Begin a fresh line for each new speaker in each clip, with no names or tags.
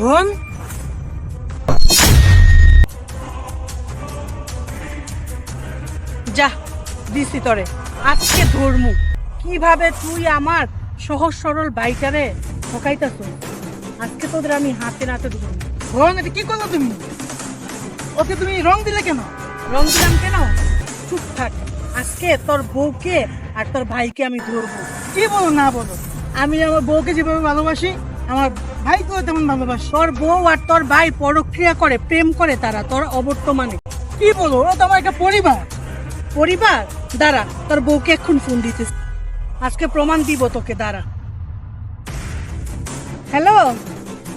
বোন যা, দিছি তরে। আজকে ধর্মু। কীভাবে তুই আমার সহজ সরল বাইটারে ঠকাইতাছ? আজকে তোদের আমি হাতে নাতে ধরবো
বোন এটা কি করল তুমি? ওকে তুমি রং দিলে কেন?
রং দিলাম কেন? চুপ থাক। আজকে তোর বউকে আর তোর ভাইকে আমি ধরবো।
কি বলো, না বলো? আমি আমার বউকে যেভাবে ভালোবাসি আমার ভাইকেও তেমন ভালোবাসি।
তোর বউ আর তোর ভাই পরক্রিয়া করে, প্রেম করে তারা, তোর অবর্তমানে।
কি বলো ও তো আমার একটা পরিবার।
পরিবার? দাঁড়া, তোর বউকে এখন ফোন দিতেছে। আজকে প্রমাণ দিব তোকে, দাঁড়া। হ্যালো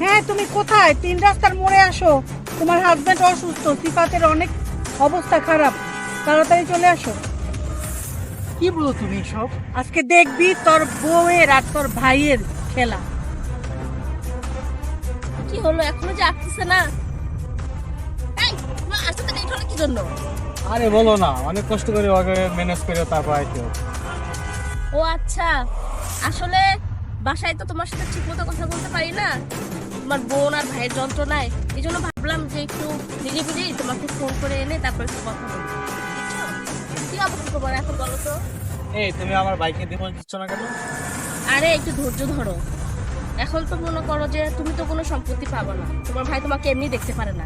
হ্যাঁ তুমি কোথায়? তিন রাস্তার মোড়ে আসো। তোমার হাজবেন্ড অসুস্থ, সিফাতের অনেক অবস্থা খারাপ। তাড়াতাড়ি চলে আসো।
কি বলো তুমি সব
আজকে দেখবি তোর বউয়ের আর তোর ভাইয়ের খেলা।
হলো এখনও যে আসতেছে না। আসতে তো লেট কি জন্য?
আরে বলো না অনেক কষ্ট করে ওকে ম্যানেজ করে তারপর আইতে।
ও আচ্ছা আসলে বাসায় তো তোমার সাথে ঠিক মতো কথা বলতে পারি না। তোমার বোন আর ভাইয়ের যন্ত্রণায় এই জন্য ভাবলাম যে একটু নিরিবিলি তোমাকে ফোন করে এনে তারপর একটু কথা বলব? কি অবস্থা তোমার এখন বলো তো?
এই তুমি আমার বাইকে দিব দিচ্ছ না কেন?
আরে একটু ধৈর্য ধরো। এখন তো মনে করো যে তুমি তো কোনো সম্পত্তি পাবে না। তোমার ভাই তোমাকে এমনি দেখতে পারে না।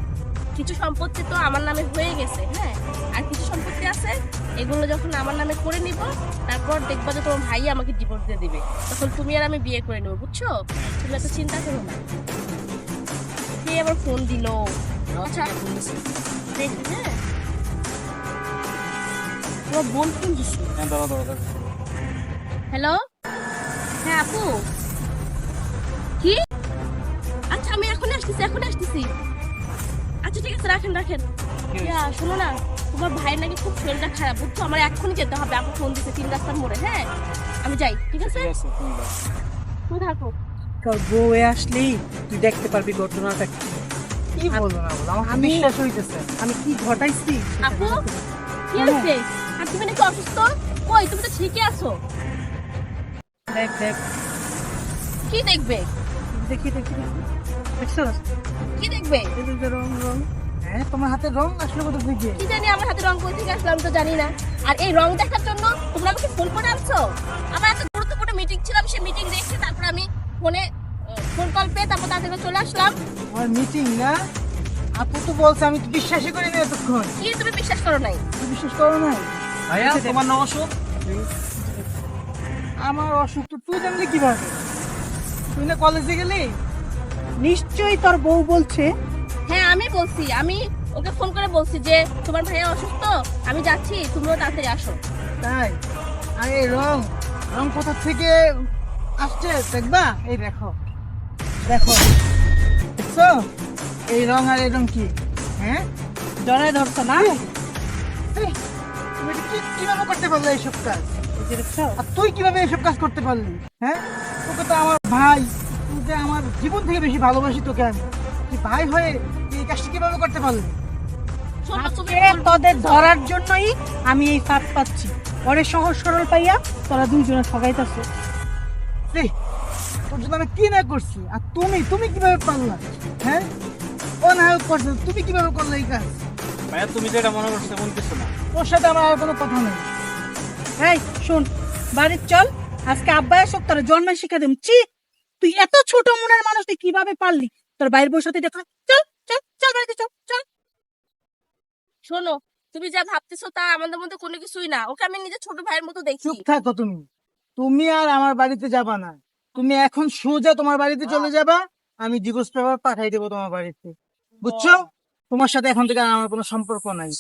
কিছু সম্পত্তি তো আমার নামে হয়ে গেছে হ্যাঁ? আর কিছু সম্পত্তি আছে এগুলো যখন আমার নামে করে নিব তারপর দেখবা যে তোমার ভাই আমাকে ডিভোর্স দিয়ে দিবে। তখন তুমি আর আমি বিয়ে করে নেব বুঝছ? তুমি এত চিন্তা করো না। কে আবার ফোন দিলো? আচ্ছা দেখি হ্যাঁ? তোমার বোন ফোন
হ্যাঁ।
হ্যালো হ্যাঁ আপু? আচ্ছা আমি এখন আসতেছি এখন আসতেছি। আচ্ছা ঠিক আছে রাখেন রাখেন। ইয়া, শোনো না তোমার ভাইয়ের নাকি খুব শরীরটা খারাপ বুঝছ? আমার এক্ষুনি যেতে হবে আপু ফোন দিছে তিন রাস্তার মোড়ে হ্যাঁ? আমি যাই ঠিক আছে?
তুমি
থাকো।
তোর বউ আসলেই তুই দেখতে পারবি ঘটনাটা কি।
বলো না বলো আমার
আমি-
বিশ্বাস হইতেছে।
আমি কি ঘটাইছি?
আপু?
পারি।
কি
হ্যাঁ।
হয়েছে? আর তুমি নাকি অসুস্থ? কই তুমি তো ঠিকই আছো।
দেখ দেখ।
কি দেখবে?
দেখি দেখি দেখি। দেখছস?
কি দেখবে?
রং রং।
হ্যাঁ তোমার হাতে রং আসলে কত থেকে
কি জানি আমার হাতে রং কই থেকে আসলাম তো জানি না। আর এই রং দেখার জন্য তোমরা আমাকে ফোন করে আনছো? আমার এত গুরুত্বপূর্ণ মিটিং ছিল আমি সেই মিটিং দেখছি তারপর আমি ফোনে ফোন কল পেয়ে তারপর তাদের চলে আসলাম।
আমার মিটিং না? আপু তো বলছে আমি তো বিশ্বাসই করি না এতক্ষণ।
কি তুমি বিশ্বাস করো নাই?
তুমি বিশ্বাস করো না
ভাইয়া তোমার নাম অশোক?
আমার অসুখ তো তুই জানলি কীভাবে? তুই না কলেজে গেলি?
নিশ্চয়ই তোর বউ বলছে।
হ্যাঁ আমি বলছি আমি ওকে ফোন করে বলছি যে তোমার ভাইয়া অসুস্থ আমি যাচ্ছি তুমিও তাড়াতাড়ি আসো।
তাই? আর এই রং রং কোথা থেকে আসছে? দেখবা? এই দেখো। দেখো। দেখছ? এই রং আর এই রং কি? হ্যাঁ?
জড়ায় ধরছো না?
তুমি কীভাবে করতে পারলে এইসব কাজ? আর তুই কীভাবে এইসব কাজ করতে পারলি? হ্যাঁ? তোকে তো আমার ভাই তোকে আমার জীবন থেকে বেশি ভালোবাসি তোকে আমি। তুই ভাই হয়ে তুই এই কাজটা কীভাবে করতে পারলি?
তোদের ধরার জন্যই আমি এই ফাঁদ পাচ্ছি। পরে সহজ সরল পাইয়া তোরা দুইজনে ঠগাইতেছো।
এই, তোর জন্য আমি কি না করছি? আর তুমি তুমি কীভাবে পারলা? হ্যাঁ? ও না করছে তুমি কীভাবে করলে এই কাজ?
ভাইয়া তুমি যেটা মনে করছ এমন কিছু না।
তোর সাথে আমার আর কোনো কথা নেই।
এই শোন বাড়ির চল আজকে আব্বা আসুক তোর জন্মে শিখা দেব চি তুই এত ছোট মনের মানুষ তুই কীভাবে পারলি? তোর বাইরের বউর সাথে দেখা চল চল চল বাড়িতে চল চল।
শোনো তুমি যা ভাবতেছো তা আমাদের মধ্যে কোনো কিছুই না। ওকে আমি নিজের ছোট ভাইয়ের মতো দেখি।
চুপ থাকো তুমি। তুমি আর আমার বাড়িতে যাবা না। তুমি এখন সোজা তোমার বাড়িতে চলে যাবা। আমি ডিভোর্স পেপার পাঠাই দেবো তোমার বাড়িতে। বুঝছ? তোমার সাথে এখন থেকে আর আমার কোনো সম্পর্ক নাই।